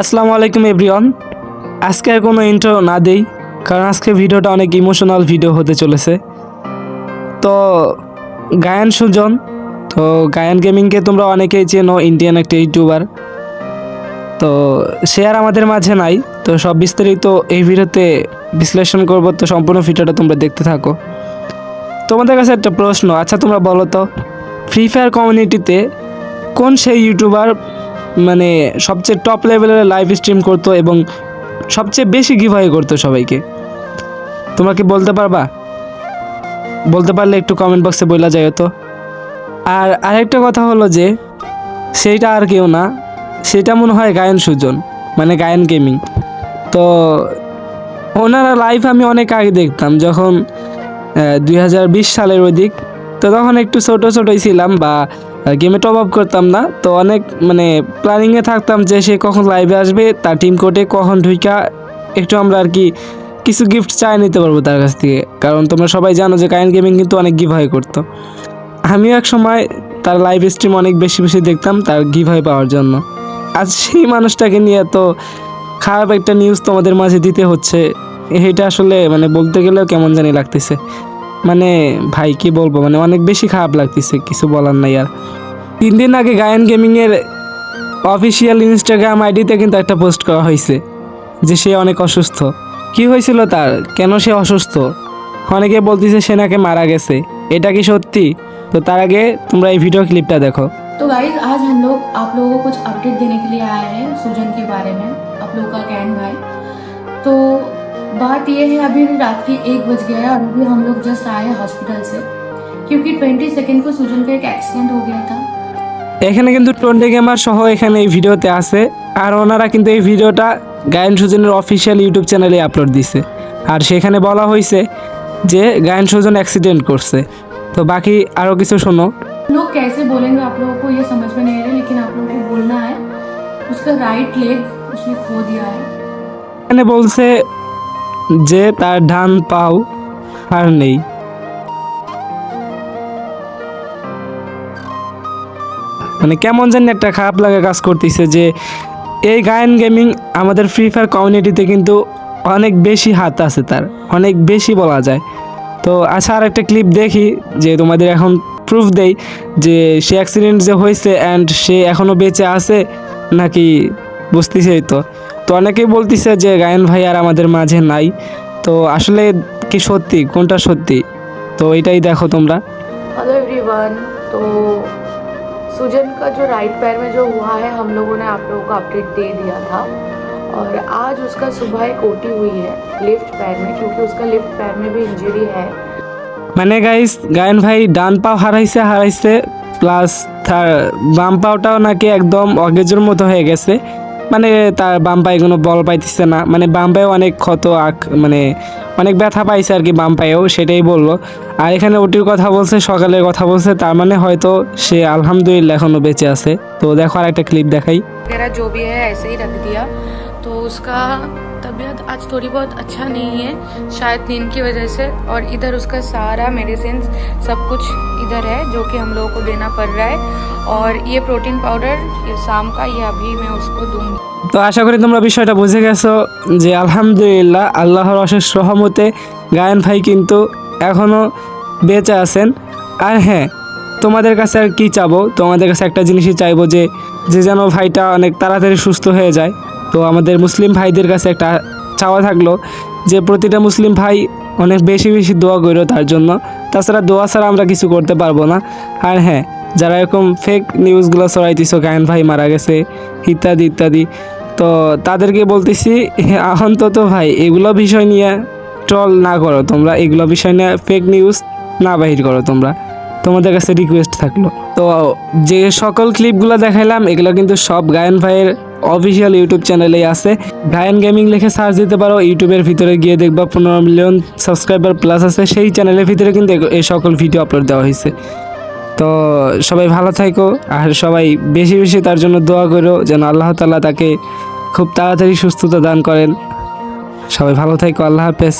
আসসালামু আলাইকুম, এভরিওয়ান। আজকে আর কোনো ইন্ট্রো না দেই, কারণ আজকে ভিডিওটা অনেক ইমোশনাল ভিডিও হতে চলেছে। তো, গায়ান সুজন, তো গায়ান গেমিংকে তোমরা অনেকেই চেনো ইন্ডিয়ান একটা ইউটিউবার তো, সে আর আমাদের মাঝে নাই, তো সব বিস্তারিত এই ভিডিওতে বিশ্লেষণ করব, তো সম্পূর্ণ ভিডিওটা তোমরা দেখতে থাকো। তোমাদের কাছে একটা প্রশ্ন আচ্ছা তোমরা বলো তো ফ্রি ফায়ার কমিউনিটিতে কোন সেই ইউটিউবার মানে সবচেয়ে টপ লেভেলের লাইভ স্ট্রিম করতো এবং সবচেয়ে বেশি গিভআই করতো সবাইকে। তোমরা কি বলতে পারবা? বলতে পারলে একটু কমেন্ট বক্সে বলা যায় তো। আর আরেকটা কথা হলো যে, সেইটা আর কেউ না, সেটা মনে হয় গায়ন সুজন মানে গায়ন গেমিং তো ওনারা লাইভ আমি অনেক আগে দেখতাম, যখন দুই হাজার বিশ সালের ওই দিক, তো তখন একটু ছোটো ছোটোই ছিলাম বা গেমে টপ আপ করতাম না। তো অনেক মানে প্ল্যানিংয়ে থাকতাম যে সে কখন লাইভে আসবে, তার টিম কোর্টে কখন ঢুইকা, একটু আমরা আর কি কিছু গিফট চাই নিতে পারব তার কাছ থেকে। কারণ তোমরা সবাই জানো যে কাইন গেমিং কিন্তু অনেক গিভ হয় করতো। আমিও এক সময় তার লাইভ স্ট্রিম অনেক বেশি বেশি দেখতাম তার গিভ হয় পাওয়ার জন্য। আজ সেই মানুষটাকে নিয়ে তো খারাপ একটা নিউজ তোমাদের মাঝে দিতে হচ্ছে, এটা আসলে মানে বলতে গেলেও কেমন জানি লাগতেছে। মানে ভাই কি বলবো মানে অনেক বেশি খারাপ লাগতেছে কিছু বলার নাই আর তিন দিন আগে গায়ন গেমিংয়ের অফিসিয়াল ইনস্টাগ্রাম আইডিতে কিন্তু একটা পোস্ট করা হয়েছে যে সে অনেক অসুস্থ কি হয়েছিল তার কেন সে অসুস্থ অনেকে বলতেছে সে নাকি মারা গেছে এটা কি সত্যি তো তার আগে তোমরা এই ভিডিও ক্লিপটা দেখো तो गाइज आज हम लोग आप लोगों को कुछ अपडेट देने के लिए आए हैं सुजन के बारे में आप लोगों का कैन भाई तो बात ये है अभी रात की एक बज गया है और अभी हम लोग जस्ट आए हैं हॉस्पिटल से क्योंकि ट्वेंटी सेकेंड को सुजन का एक एक्सीडेंट हो गया था এখানে কিন্তু টোয়েন্টি গেমার সহ এখানে এই ভিডিওতে আছে আর ওনারা কিন্তু এই ভিডিওটা গায়ন সুজনের অফিসিয়াল ইউটিউব চ্যানেলে আপলোড দিছে আর সেখানে বলা হয়েছে যে গায়ন সুজন অ্যাক্সিডেন্ট করছে তো বাকি আরও কিছু শোনো लोग कैसे बोलेंगे आप लोगों को ये समझ में नहीं आ रहा लेकिन आप लोगों को बोलना है उसका राइट लेग उसने खो दिया है এখানে বলছে যে তার ডান পাও, আর নেই। মানে কেমন জানি একটা খারাপ লাগা কাজ করতেছে যে এই গায়ন গেমিং আমাদের ফ্রি ফায়ার কমিউনিটিতে কিন্তু অনেক বেশি হাত আছে তার, অনেক বেশি বলা যায়। তো আচ্ছা আর একটা ক্লিপ দেখি, যে তোমাদের এখন প্রুফ দেই যে সে অ্যাক্সিডেন্ট যে হয়েছে অ্যান্ড সে এখনও বেঁচে আছে, নাকি বুঝতেছেই তো। তো অনেকেই বলতেছে যে গায়ন ভাই আর আমাদের মাঝে নাই তো আসলে কি সত্যি কোনটা সত্যি তো এটাই দেখো তোমরা हेलो एवरीवन तो सुजन का जो राइट पैर में जो हुआ है हम लोगों ने आप लोगों को अपडेट दे दिया था और आज उसका सुबह एक ओटी हुई है लेफ्ट पैर में क्योंकि उसका लेफ्ट पैर में भी इंजरी है মানে গাইস গায়ন ভাই ডান পাও হারাইছে হারাইছে প্লাস তার বাম পাওটাও নাকি একদম অগেজের মতো হয়ে গেছে মানে তার বাম পায়ে কোনো বল পাইতেছে না মানে বাম পায়েও অনেক ক্ষত আক মানে অনেক ব্যথা পাইছে আর কি বাম পায়েও সেটাই বললো আর এখানে ওটির কথা বলছে সকালের কথা বলছে তার মানে হয়তো সে আলহামদুলিল্লাহ এখনও বেঁচে আছে তো দেখো আর একটা ক্লিপ দেখাই वगैरह जो भी है ऐसे ही रख दिया तो उसका तबीयत आज थोड़ी बहुत अच्छा नहीं है शायद नींद की वजह से और इधर उसका सारा मेडिसिन सब कुछ इधर है जो कि हम लोगों को देना पड़ रहा है और ये प्रोटीन पाउडर ये शाम का ये अभी मैं उसको दूंगी তো আশা করি তোমরা বিষয়টা বুঝে গেছো যে আলহামদুলিল্লাহ আল্লাহর অশেষ রহমতে গায়ন ভাই কিন্তু এখনও বেঁচে আছেন আর হ্যাঁ তোমাদের কাছে আর কি চাবো তোমাদের কাছে একটা জিনিসই চাইবো যে যে যেন ভাইটা অনেক তাড়াতাড়ি সুস্থ হয়ে যায় তো আমাদের মুসলিম ভাইদের কাছে একটা চাওয়া থাকল যে প্রতিটা মুসলিম ভাই অনেক বেশি বেশি দোয়া করো তার জন্য। তাছাড়া দোয়া ছাড়া আমরা কিছু করতে পারব না। আর হ্যাঁ যারা এরকম ফেক নিউজগুলো ছড়াইতেছো, গায়ন ভাই মারা গেছে, ইত্যাদি ইত্যাদি, তো তাদেরকে বলতেছি অন্তত ভাই, এগুলো বিষয় নিয়ে ট্রল না করো তোমরা, এগুলো বিষয় নিয়ে ফেক নিউজ না বাহির করো তোমরা। তোমাদের কাছে রিকোয়েস্ট থাকল। তো যে সকল ক্লিপগুলো দেখাইলাম, এগুলো কিন্তু সব গায়ন ভাইয়ের অফিসিয়াল ইউটিউব চ্যানেলেই আছে। গায়ন গেমিং লিখে সার্চ দিতে পারো, ইউটিউবের ভিতরে গিয়ে দেখবা পনেরো মিলিয়ন সাবস্ক্রাইবার প্লাস আছে। সেই চ্যানেলের ভিতরে কিন্তু এই সকল ভিডিও আপলোড দেওয়া হয়েছে তো সবাই ভালো থাকো আর সবাই বেশি বেশি তার জন্য দোয়া করো, যেন আল্লাহ তাআলা তাকে খুব তাড়াতাড়ি সুস্থতা দান করেন। সবাই ভালো থাকো আল্লাহ হাফেজ।